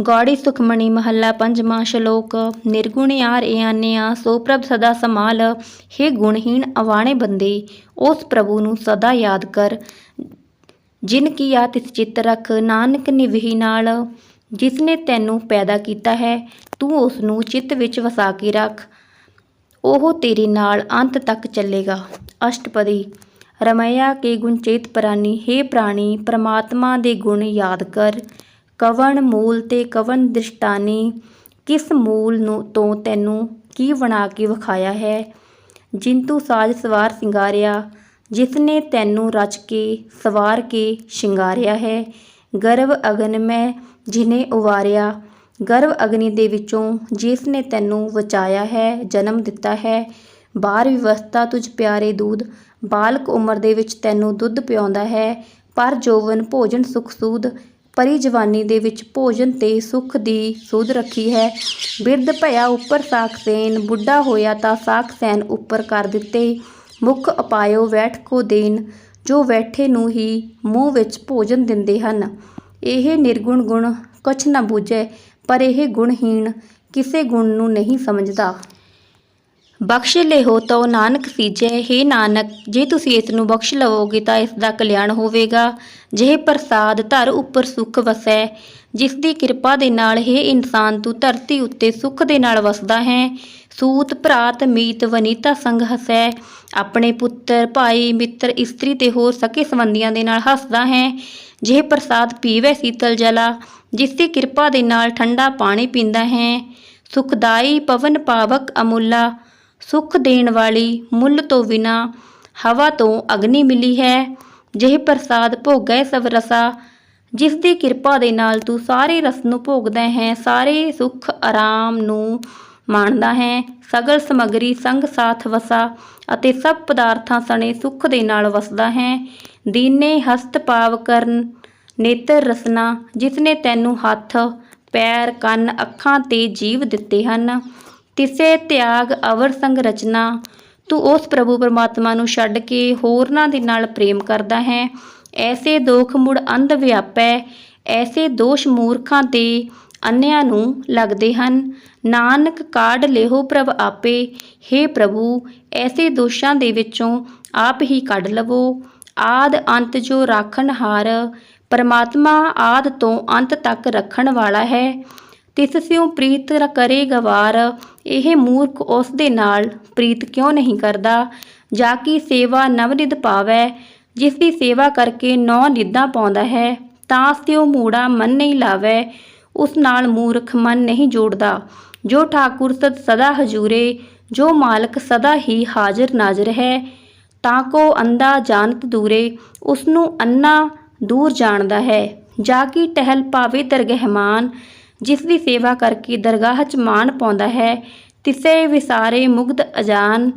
ਗੌੜੀ ਸੁਖਮਣੀ ਮਹੱਲਾ ਪੰਜਵਾਂ ਸ਼ਲੋਕ ਨਿਰਗੁਣਿਆਰ ਏਆਨਿਆ ਸੋ ਪ੍ਰਭ ਸਦਾ ਸਮਾਲ ਹੇ ਗੁਣਹੀਣ ਅਵਾਣੇ ਬੰਦੇ, ਉਸ ਪ੍ਰਭੂ ਨੂੰ ਸਦਾ ਯਾਦ ਕਰ। ਜਿਨ ਕੀ ਆ ਤਿਸ ਚਿੱਤ ਰਖ, ਨਾਨਕ ਨਿਵਹੀ ਨਾਲ ਜਿਸ ਨੇ ਤੈਨੂੰ ਪੈਦਾ ਕੀਤਾ ਹੈ, ਤੂੰ ਉਸ ਨੂੰ ਚਿੱਤ ਵਿੱਚ ਵਸਾ ਕੇ ਰੱਖ। ਉਹ ਤੇਰੇ ਨਾਲ ਅੰਤ ਤੱਕ ਚੱਲੇਗਾ। ਅਸ਼ਟਪਦੀ, ਰਮਇਆ ਕੇ ਗੁਣਚੇਤ ਪ੍ਰਾਨੀ, ਹੇ ਪ੍ਰਾਣੀ ਪ੍ਰਮਾਤਮਾ ਦੇ ਗੁਣ ਯਾਦ ਕਰ। ਕਵਣ ਮੂਲ ਤੇ ਕਵਣ ਦ੍ਰਿਸ਼ਟਾਨੀ ਕਿਸ ਮੂਲ ਨੂੰ ਤੋਂ ਤੈਨੂੰ ਕੀ ਬਣਾ ਕੇ ਵਿਖਾਇਆ ਹੈ? ਜਿੰਤੂ ਸਾਜ ਸਵਾਰ ਸਿੰਗਾਰਿਆ ਜਿਸ ਨੇ ਤੈਨੂੰ ਰਚ ਕੇ, ਸਵਾਰ ਕੇ ਸ਼ਿੰਗਾਰਿਆ ਹੈ। ਗਰਭ ਅਗਨ ਮੈਂ ਜਿਨੇ ਉਵਾਰਿਆ ਗਰਭ ਅਗਨੀ ਦੇ ਵਿੱਚੋਂ ਜਿਸ ਨੇ ਤੈਨੂੰ ਬਚਾਇਆ ਹੈ, ਜਨਮ ਦਿੱਤਾ ਹੈ। ਬਾਰ ਵਿਵਸਥਾ ਤੁਝ ਪਿਆਰੇ ਦੂਧ ਬਾਲਕ ਉਮਰ ਦੇ ਵਿੱਚ ਤੈਨੂੰ ਦੁੱਧ ਪਿਆਉਂਦਾ ਹੈ। ਪਰ ਜੋਵਨ ਭੋਜਨ ਸੁਖ ਸੂਦ ਪਰੀ ਜਵਾਨੀ ਦੇ ਵਿੱਚ ਭੋਜਨ ਤੇ ਸੁਖ ਦੀ ਸੂਧ ਰੱਖੀ ਹੈ। ਬਿਰਧ ਭਇਆ ਉੱਪਰ ਸਾਖ ਸੈਨ, ਬੁੱਢਾ ਹੋਇਆ ਤਾਂ ਸਾਖ ਸੈਨ ਉੱਪਰ ਕਰ ਦਿੱਤੇ। ਮੁਖ ਅਪਾਇਓ ਬੈਠ ਕੋ ਦੇਨ, ਜੋ ਬੈਠੇ ਨੂੰ ਹੀ ਮੂੰਹ ਵਿੱਚ ਭੋਜਨ ਦਿੰਦੇ ਹਨ। ਇਹ ਨਿਰਗੁਣ ਗੁਣ ਕੁਛ ਨਾ ਬੂਝੈ, ਪਰ ਇਹ ਗੁਣਹੀਣ ਕਿਸੇ ਗੁਣ ਨੂੰ ਨਹੀਂ ਸਮਝਦਾ। ਬਖਸ਼ ਲਿਓ ਤੋ ਨਾਨਕ ਸੀਜੈ, ਹੇ ਨਾਨਕ, ਜੇ ਤੁਸੀਂ ਇਸ ਨੂੰ ਬਖਸ਼ ਲਵੋਗੇ ਤਾਂ ਇਸ ਦਾ ਕਲਿਆਣ ਹੋਵੇਗਾ। ਜਿਹੇ ਪ੍ਰਸਾਦ ਧਰ ਉੱਪਰ ਸੁਖ ਵਸੈ, ਜਿਸ ਦੀ ਕਿਰਪਾ ਦੇ ਨਾਲ ਹੇ ਇਨਸਾਨ ਤੂੰ ਧਰਤੀ ਉੱਤੇ ਸੁਖ ਦੇ ਨਾਲ ਵਸਦਾ ਹੈ। ਸੂਤ ਭਰਾਤ ਮੀਤ, ਵਨੀਤਾ, ਸੰਗ ਹਸੈ। ਆਪਣੇ ਪੁੱਤਰ, ਭਾਈ, ਮਿੱਤਰ, ਇਸਤਰੀ ਤੇ ਹੋਰ ਸਕੇ ਸੰਬੰਧੀਆਂ ਦੇ ਨਾਲ ਹੱਸਦਾ ਹੈ। ਜਿਹੇ ਪ੍ਰਸਾਦ ਪੀਵੇ ਸੀਤਲ ਜਲਾ, ਜਿਸ ਦੀ ਕਿਰਪਾ ਦੇ ਨਾਲ ਠੰਡਾ ਪਾਣੀ ਪੀਂਦਾ ਹੈ। ਸੁਖਦਾਈ ਪਵਨ ਪਾਵਕ ਅਮੁੱਲਾ ਸੁਖ ਦੇਣ ਵਾਲੀ ਮੁੱਲ ਤੋਂ ਬਿਨਾ ਹਵਾ ਤੋਂ ਅਗਨੀ ਮਿਲੀ ਹੈ। ਜਿਹੇ ਪ੍ਰਸਾਦ ਭੋਗੈ ਸਭ ਰਸਾ ਜਿਸ ਦੀ ਕਿਰਪਾ ਦੇ ਨਾਲ ਤੂੰ ਸਾਰੇ ਰਸ ਨੂੰ ਭੋਗਦਾ ਹੈ, ਸਾਰੇ ਸੁਖ ਆਰਾਮ ਨੂੰ ਮਾਣਦਾ ਹੈ। ਸਗਲ ਸਮਗਰੀ ਸੰਗ ਸਾਥ ਵਸਾ ਅਤੇ ਸਭ ਪਦਾਰਥਾਂ ਸਣੇ ਸੁਖ ਦੇ ਨਾਲ ਵਸਦਾ ਹੈ। ਦੀਨੇ ਹਸਤ ਪਾਵ ਕਰਨ ਨੇਤਰ ਰਸਨਾ, ਜਿਸਨੇ ਤੈਨੂੰ ਹੱਥ, ਪੈਰ, ਕੰਨ, ਅੱਖਾਂ ਤੇ ਜੀਵ ਦਿੱਤੇ ਹਨ। ਤਿਸੇ ਤਿਆਗ ਅਵਰ ਸੰਗ ਰਚਨਾ, ਤੂੰ ਉਸ ਪ੍ਰਭੂ ਪਰਮਾਤਮਾ ਨੂੰ ਛੱਡ ਕੇ ਹੋਰਨਾਂ ਦੇ ਨਾਲ ਪ੍ਰੇਮ ਕਰਦਾ ਹੈ। ਐਸੇ ਦੋਖ ਮੁੜ ਅੰਧ ਵਿਆਪੈ, ਐਸੇ ਦੋਸ਼ ਮੂਰਖਾਂ ਤੇ ਅੰਨਿਆਂ ਨੂੰ ਲੱਗਦੇ ਹਨ। ਨਾਨਕ ਕਾਢ ਲਿਹੋ ਪ੍ਰਭ ਆਪੇ हे ਪ੍ਰਭੂ, ਐਸੇ ਦੋਸ਼ਾਂ ਦੇ ਵਿੱਚੋਂ ਆਪ ਹੀ ਕੱਢ ਲਵੋ। ਆਦ ਅੰਤ ਜੋ ਰਾਖਣ ਹਾਰ, ਪਰਮਾਤਮਾ ਆਦ ਤੋਂ ਅੰਤ ਤੱਕ ਰੱਖਣ ਵਾਲਾ ਹੈ। ਤਿਸ ਸਿਉ ਪ੍ਰੀਤ ਕਰੇ ਗਵਾਰ ਇਹ ਮੂਰਖ ਉਸ ਦੇ ਨਾਲ ਪ੍ਰੀਤ ਕਿਉਂ ਨਹੀਂ ਕਰਦਾ? ਜਾ ਕਿ ਸੇਵਾ ਨਵਨਿਧ ਪਾਵੈ, ਜਿਸ ਦੀ ਸੇਵਾ ਕਰਕੇ ਨੌ ਨਿੱਧਾਂ ਪਾਉਂਦਾ ਹੈ, ਤਾਂ ਸਿਉ ਮੂੜਾ ਮਨ ਨਹੀਂ ਲਾਵੈ। ਉਸ ਨਾਲ ਮੂਰਖ ਮਨ ਨਹੀਂ ਜੋੜਦਾ। ਜੋ ਠਾਕੁਰ ਸਦ ਸਦਾ ਹਜੂਰੇ, ਜੋ ਮਾਲਕ ਸਦਾ ਹੀ ਹਾਜ਼ਰ ਨਾਜ਼ਰ ਹੈ, ਤਾਂ ਕੋ ਅੰਦਾ ਜਾਣਤ ਦੂਰੇ, ਉਸ ਨੂੰ ਅੰਨਾ ਦੂਰ ਜਾਣਦਾ ਹੈ। ਜਾ ਕੀ ਟਹਿਲ ਪਾਵੇ ਦਰਗਹਿਮਾਨ ਜਿਸ ਦੀ ਸੇਵਾ ਕਰਕੇ ਦਰਗਾਹ 'ਚ ਮਾਣ ਪਾਉਂਦਾ ਹੈ। ਤਿਸੇ ਵਿਸਾਰੇ ਮੁਗਧ ਅਜਾਨ,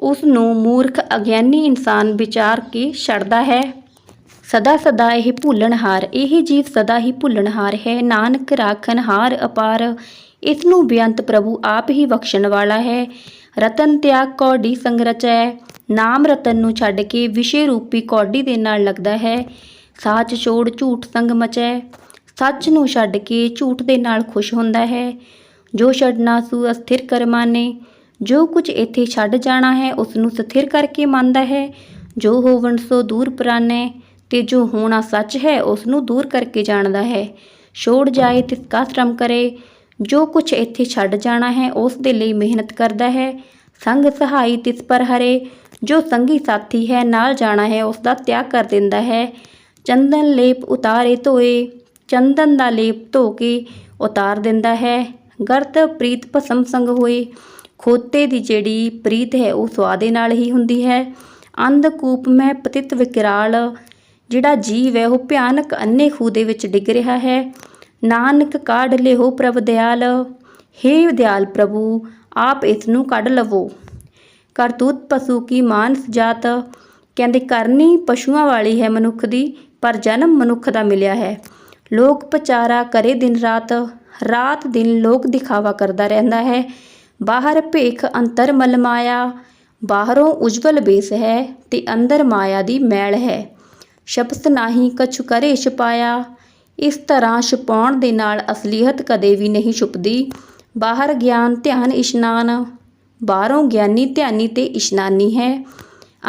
ਉਸ ਨੂੰ ਮੂਰਖ ਅਗਿਆਨੀ ਇਨਸਾਨ ਵਿਚਾਰ ਕੇ ਛੱਡਦਾ ਹੈ। ਸਦਾ ਸਦਾ ਇਹ ਭੁੱਲਣਹਾਰ ਇਹ ਜੀਵ ਸਦਾ ਹੀ ਭੁੱਲਣਹਾਰ ਹੈ। ਨਾਨਕ ਰਾਖਣਹਾਰ ਅਪਾਰ, ਇਸ ਨੂੰ ਬੇਅੰਤ ਪ੍ਰਭੂ ਆਪ ਹੀ ਬਖਸ਼ਣ ਵਾਲਾ ਹੈ। ਰਤਨ ਤਿਆਗ ਕੌਡੀ ਸੰਗ ਰਚੈ ਨਾਮ ਰਤਨ ਨੂੰ ਛੱਡ ਕੇ ਵਿਸ਼ੇ ਰੂਪੀ ਕੌਡੀ ਦੇ ਨਾਲ ਲੱਗਦਾ ਹੈ। ਸਾਚ ਛੋੜ ਝੂਠ ਸੰਗ ਮਚੈ ਸੱਚ ਨੂੰ ਛੱਡ ਕੇ ਝੂਠ ਦੇ ਨਾਲ ਖੁਸ਼ ਹੁੰਦਾ ਹੈ। ਜੋ ਛੱਡਣਾ ਸੂ ਅਸਥਿਰ ਕਰਮਾਨੇ ਜੋ ਕੁਝ ਇੱਥੇ ਛੱਡ ਜਾਣਾ ਹੈ ਉਸ ਨੂੰ ਸਥਿਰ ਕਰਕੇ ਮੰਨਦਾ ਹੈ। ਜੋ ਹੋਵਣ ਸੋ ਦੂਰ ਪ੍ਰਾਨੈ ਤੇ ਜੋ ਹੋਣਾ ਸੱਚ ਹੈ ਉਸ ਨੂੰ ਦੂਰ ਕਰਕੇ ਜਾਣਦਾ ਹੈ। ਛੋੜ ਜਾਏ ਤਿਸ ਕਾ ਸ਼ਰਮ ਕਰੇ, ਜੋ ਕੁਝ ਇੱਥੇ ਛੱਡ ਜਾਣਾ ਹੈ, ਉਸ ਦੇ ਲਈ ਮਿਹਨਤ ਕਰਦਾ ਹੈ। ਸੰਗ ਸਹਾਈ ਤਿਸ ਪਰ ਹਰੇ, ਜੋ ਸੰਗੀ ਸਾਥੀ ਹੈ, ਨਾਲ ਜਾਣਾ ਹੈ ਉਸ ਦਾ ਤਿਆਗ ਕਰ ਦਿੰਦਾ ਹੈ। ਚੰਦਨ ਲੇਪ ਉਤਾਰੇ ਧੋਏ ਚੰਦਨ ਦਾ ਲੇਪ ਧੋ ਕੇ ਉਤਾਰ ਦਿੰਦਾ ਹੈ। ਗਰਤ ਪ੍ਰੀਤ ਭਸਮ ਸੰਗ ਹੋਏ। ਖੋਤੇ ਦੀ ਜਿਹੜੀ ਪ੍ਰੀਤ ਹੈ, ਉਹ ਸਵਾਦੇ ਨਾਲ ਹੀ ਹੁੰਦੀ ਹੈ। ਅੰਧ ਕੂਪ ਮੈਂ ਪਤਿਤ ਵਿਕਰਾਲ, ਜਿਹੜਾ ਜੀਵ ਹੈ, ਉਹ ਭਿਆਨਕ ਅੰਨੇ ਖੂਹ ਦੇ ਵਿੱਚ ਡਿੱਗ ਰਿਹਾ ਹੈ। ਨਾਨਕ ਕਾਢ ਲਿਓ ਪ੍ਰਭ ਦਿਆਲ, ਹੇ ਦਿਆਲ ਪ੍ਰਭੂ, ਆਪ ਇਸ ਨੂੰ ਕੱਢ ਲਵੋ। ਕਰਤੂਤ ਪਸ਼ੂ ਕੀ ਮਾਨਸ ਜਾਤ, ਕਹਿੰਦੇ ਕਰਨੀ ਪਸ਼ੂਆਂ ਵਾਲੀ ਹੈ ਮਨੁੱਖ ਦੀ, ਪਰ ਜਨਮ ਮਨੁੱਖ ਦਾ ਮਿਲਿਆ ਹੈ। ਲੋਕ ਪਚਾਰਾ ਕਰੇ ਦਿਨ ਰਾਤ ਰਾਤ ਦਿਨ ਲੋਕ ਦਿਖਾਵਾ ਕਰਦਾ ਰਹਿੰਦਾ ਹੈ। ਬਾਹਰ ਭੇਖ ਅੰਤਰ ਮਲ ਮਾਇਆ, ਬਾਹਰੋਂ ਉਜਵਲ ਬੇਸ ਹੈ ਤੇ ਅੰਦਰ ਮਾਇਆ ਦੀ ਮੈਲ ਹੈ। ਸ਼ਬਦ ਨਾਹੀ ਕਛੁ ਕਰੇ ਛਪਾਇਆ, ਇਸ ਤਰ੍ਹਾਂ ਛੁਪਾਉਣ ਦੇ ਨਾਲ ਅਸਲੀਅਤ ਕਦੇ ਵੀ ਨਹੀਂ ਛੁਪਦੀ। ਬਾਹਰ ਗਿਆਨ ਧਿਆਨ ਇਸ਼ਨਾਨ, ਬਾਹਰੋਂ ਗਿਆਨੀ ਧਿਆਨੀ ਤੇ ਇਸ਼ਨਾਨੀ ਹੈ।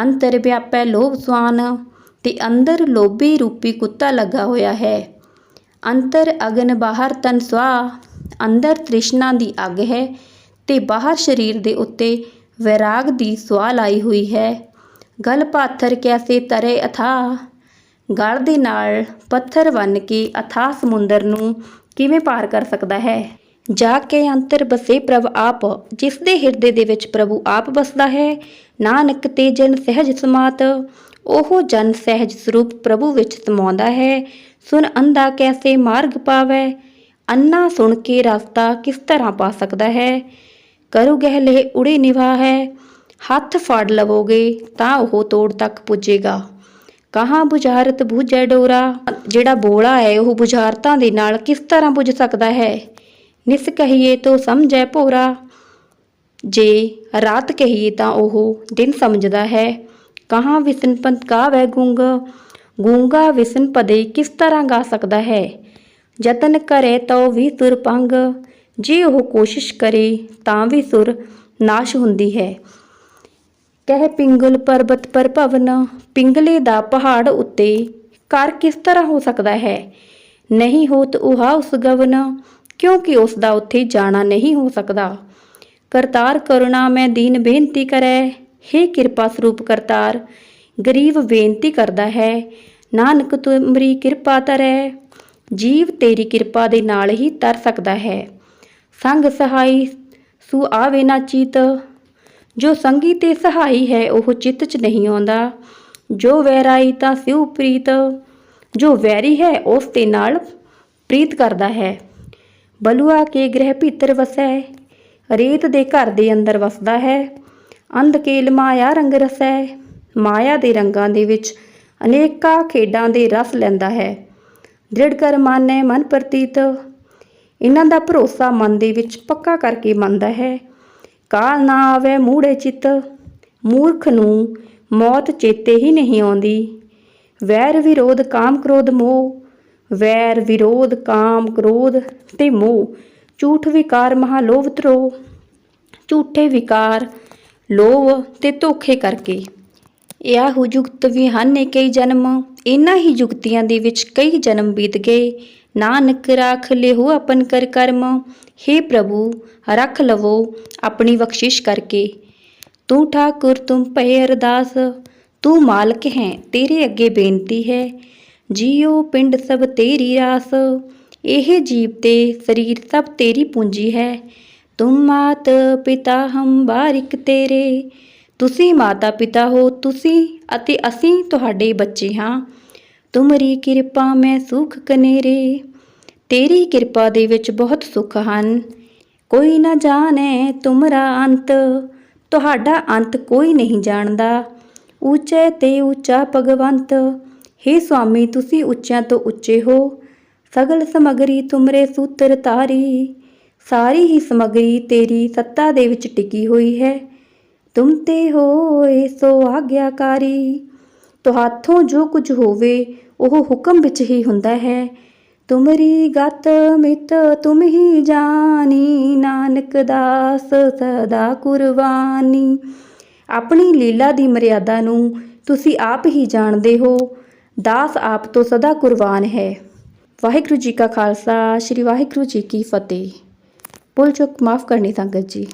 ਅੰਤਰ ਵਿਆਪੈ ਲੋਭ ਸਵਾਨ, ਤੇ ਅੰਦਰ ਲੋਭੀ ਰੂਪੀ ਕੁੱਤਾ ਲੱਗਾ ਹੋਇਆ ਹੈ। ਅੰਤਰ ਅਗਨ ਬਾਹਰ ਤਨ ਸਵਾ। ਅੰਦਰ ਤ੍ਰਿਸ਼ਨਾ ਦੀ ਅੱਗ ਹੈ ਤੇ ਬਾਹਰ ਸਰੀਰ ਦੇ ਉੱਤੇ ਵੈਰਾਗ ਦੀ ਸੁਆ ਲਾਈ ਹੋਈ ਹੈ। ਗਲ ਪਾਥਰ ਕੈਸੇ ਤਰੇ ਅਥਾ? ਗਲ ਦੇ ਨਾਲ ਪੱਥਰ ਬੰਨ ਕੇ ਅਥਾਹ ਸਮੁੰਦਰ ਨੂੰ ਕਿਵੇਂ ਪਾਰ ਕਰ ਸਕਦਾ ਹੈ? ਜਾ ਕੇ ਅੰਤਰ ਬਸੇ ਪ੍ਰਭ ਆਪ ਜਿਸ ਦੇ ਹਿਰਦੇ ਦੇ ਵਿੱਚ ਪ੍ਰਭੂ ਆਪ ਬਸਦਾ ਹੈ। ਨਾਨਕ ਤੇ ਜਨ ਸਹਿਜ ਸਮਾਤ ਉਹ ਜਨ ਸਹਿਜ ਸਰੂਪ ਪ੍ਰਭੂ ਵਿੱਚ ਸਮਾਉਂਦਾ ਹੈ। ਸੁਨ ਅੰਧਾ ਕੈਸੇ ਮਾਰਗ ਪਾਵੇ? ਅੰਨਾ ਸੁਣ ਕੇ ਰਸਤਾ ਕਿਸ ਤਰ੍ਹਾਂ ਪਾ ਸਕਦਾ ਹੈ? ਕਰੂ ਗਹਿਲੇ ਉੜੇ ਨਿਵਾ ਹੈ ਹੱਥ ਫੜ ਲਵੋਗੇ ਤਾਂ ਉਹ ਤੋੜ ਤੱਕ ਪੁੱਜੇਗਾ। ਕਹਾਂ ਬੁਝਾਰਤ ਬੂਝੈ ਡੋਰਾ? ਜਿਹੜਾ ਬੋਲਾ ਹੈ ਉਹ ਬੁਝਾਰਤਾਂ ਦੇ ਨਾਲ ਕਿਸ ਤਰ੍ਹਾਂ ਬੁਝ ਸਕਦਾ ਹੈ? ਨਿਸ ਕਹੀਏ ਤੋ ਸਮਝੈ ਭੋਰਾ। ਜੇ ਰਾਤ ਕਹੀਏ ਤਾਂ ਉਹ ਦਿਨ ਸਮਝਦਾ ਹੈ। ਕਹਾਂ ਵਿਸਨ ਪੰਤ ਗਾਵੈ ਗੂੰਗ? ਗੂੰਗਾ ਵਿਸਨ ਪਦੇ ਕਿਸ ਤਰ੍ਹਾਂ ਗਾ ਸਕਦਾ ਹੈ? ਯਤਨ ਕਰੇ ਤੋ ਵੀ ਸੁਰ ਪੰਗ। ਜੇ ਉਹ ਕੋਸ਼ਿਸ਼ ਕਰੇ, ਤਾਂ ਵੀ ਸੁਰ ਨਾਸ਼ ਹੁੰਦੀ ਹੈ। ਕਹਿ ਪਿੰਗਲ ਪਰਬਤ ਪਰ ਭਵਨ, ਪਿੰਗਲੇ ਦਾ ਪਹਾੜ ਉੱਤੇ। ਘਰ ਕਿਸ ਤਰ੍ਹਾਂ ਹੋ ਸਕਦਾ ਹੈ? ਨਹੀਂ ਹੋਤ ਉਹਾ ਉਸ ਗਵਨ, ਕਿਉਂਕਿ ਉਸ ਦਾ ਉੱਥੇ ਜਾਣਾ ਨਹੀਂ ਹੋ ਸਕਦਾ। ਕਰਤਾਰ ਕਰੁਣਾ ਮੈਂ ਦੀਨ ਬੇਨਤੀ ਕਰੈ। हे ਕਿਰਪਾ ਸਰੂਪ ਕਰਤਾਰ, ਗਰੀਬ ਬੇਨਤੀ ਕਰਦਾ ਹੈ, ਨਾਨਕ ਤੁਮਰੀ ਕਿਰਪਾ ਤਰੈ, ਜੀਵ ਤੇਰੀ ਕਿਰਪਾ ਦੇ ਨਾਲ ਹੀ ਤਰ ਸਕਦਾ ਹੈ। ਸੰਗ ਸਹਾਈ, ਸੂ ਆਵੇ ਨਾ ਚੀਤ, ਜੋ ਸੰਗੀ ਤੇ ਸਹਾਈ ਹੈ ਉਹ ਚਿੱਤ 'ਚ ਨਹੀਂ ਆਉਂਦਾ। ਜੋ ਵੈਰਾਈ ਤਾਂ ਸਿਉ ਪ੍ਰੀਤ, ਜੋ ਵੈਰੀ ਹੈ ਉਸ ਦੇ ਨਾਲ ਪ੍ਰੀਤ ਕਰਦਾ ਹੈ। ਬਲੂਆ ਕੇ ਗ੍ਰਹਿ ਭੀਤਰ ਵਸੈ, ਰੇਤ ਦੇ ਘਰ ਦੇ ਅੰਦਰ ਵਸਦਾ ਹੈ। ਅੰਧਕੇਲ ਮਾਇਆ ਰੰਗ ਰਸੈ। ਮਾਇਆ ਦੇ ਰੰਗਾਂ ਦੇ ਵਿੱਚ ਅਨੇਕਾਂ ਖੇਡਾਂ ਦੇ ਰਸ ਲੈਂਦਾ ਹੈ। ਦ੍ਰਿੜ ਕਰ ਮਾਨੈ ਮਨ ਪ੍ਰਤੀਤ। ਇਹਨਾਂ ਦਾ ਭਰੋਸਾ ਮਨ ਦੇ ਵਿੱਚ ਪੱਕਾ ਕਰਕੇ ਮੰਨਦਾ ਹੈ। ਕਾਲ ਨਾ ਆਵੇ ਮੂੜੇ ਚਿੱਤ। ਮੂਰਖ ਨੂੰ ਮੌਤ ਚੇਤੇ ਹੀ ਨਹੀਂ ਆਉਂਦੀ। ਵੈਰ ਵਿਰੋਧ ਕਾਮ ਕ੍ਰੋਧ ਮੋਹ। ਵੈਰ ਵਿਰੋਧ ਕਾਮ ਕ੍ਰੋਧ ਤੇ ਮੋਹ। ਝੂਠ ਵਿਕਾਰ ਮਹਾ ਲੋਭ ਤਰੋ ਝੂਠੇ ਵਿਕਾਰ ਲੋਭ ਤੇ ਧੋਖੇ ਕਰਕੇ। ਇਹ ਜੁਗਤ ਵੀ ਹਨ ਕਈ ਜਨਮ, ਇਹਨਾਂ ਹੀ ਜੁਗਤੀਆਂ ਦੇ ਵਿੱਚ ਕਈ ਜਨਮ ਬੀਤ ਗਏ। ਨਾਨਕ ਰਾਖ ਲਿਹੋ ਆਪਨ ਕਰ ਕਰਮ हे ਪ੍ਰਭੂ, ਰੱਖ ਲਵੋ ਆਪਣੀ ਬਖਸ਼ਿਸ਼ ਕਰਕੇ। ਤੂੰ ਠਾਕੁਰ ਤੁਮ ਭੈ ਅਰਦਾਸ, ਤੂੰ ਮਾਲਕ ਹੈ, ਤੇਰੇ ਅੱਗੇ ਬੇਨਤੀ ਹੈ। ਜੀਉ ਪਿੰਡ ਸਭ ਤੇਰੀ ਰਾਸ, ਇਹ ਜੀਵ ਤੇ ਸਰੀਰ ਸਭ ਤੇਰੀ ਪੂੰਜੀ ਹੈ। ਤੁਮ ਮਾਤ ਪਿਤਾ ਹਮ ਬਾਰਿਕ ਤੇਰੇ। ਤੁਸੀਂ ਮਾਤਾ ਪਿਤਾ ਹੋ ਤੁਸੀਂ ਅਤੇ ਅਸੀਂ ਤੁਹਾਡੇ ਬੱਚੇ ਹਾਂ। ਤੁਮਰੀ ਕਿਰਪਾ ਮੈਂ ਸੁਖ ਕਨੇਰੇ। ਤੇਰੀ ਕਿਰਪਾ ਦੇ ਵਿੱਚ ਬਹੁਤ ਸੁੱਖ ਹਨ। ਕੋਈ ਨਾ ਜਾਣੇ ਤੁਮਰਾ ਅੰਤ। ਤੁਹਾਡਾ ਅੰਤ ਕੋਈ ਨਹੀਂ ਜਾਣਦਾ। ਉੱਚੇ ਤੇ ਉੱਚਾ ਭਗਵੰਤ। हे ਸੁਆਮੀ, ਤੁਸੀਂ ਉੱਚਿਆਂ ਤੋਂ ਉੱਚੇ ਹੋ। ਸਗਲ ਸਮਗਰੀ ਤੁਮਰੇ ਸੂਤਰ ਤਾਰੀ ਸਾਰੀ ਹੀ ਸਮਗਰੀ ਤੇਰੀ ਸੱਤਾ ਦੇ ਵਿੱਚ ਟਿਕੀ ਹੋਈ ਹੈ। ਤੁਮ ਤੇ ਹੋਏ ਸੋ ਆਗਿਆਕਾਰੀ। ਤੁਹਾਥੋਂ ਜੋ ਕੁਝ ਹੋਵੇ, ਉਹ ਹੁਕਮ ਵਿੱਚ ਹੀ ਹੁੰਦਾ ਹੈ। ਤੁਮਰੀ ਗਤ ਮਿਤ ਤੁਮ ਹੀ ਜਾਣੀ, ਨਾਨਕ ਦਾਸ ਸਦਾ ਕੁਰਬਾਨੀ। ਆਪਣੀ ਲੀਲਾ ਦੀ ਮਰਿਆਦਾ ਨੂੰ ਤੁਸੀਂ ਆਪ ਹੀ ਜਾਣਦੇ ਹੋ। ਦਾਸ ਆਪ ਤੋਂ ਸਦਾ ਕੁਰਬਾਨ ਹੈ। ਵਾਹਿਗੁਰੂ ਜੀ ਕਾ ਖਾਲਸਾ, ਸ੍ਰੀ ਵਾਹਿਗੁਰੂ ਜੀ ਕੀ ਫਤਿਹ। ਭੁੱਲ ਚੁੱਕ ਮਾਫ ਕਰਨੀ ਸੰਗਤ ਜੀ।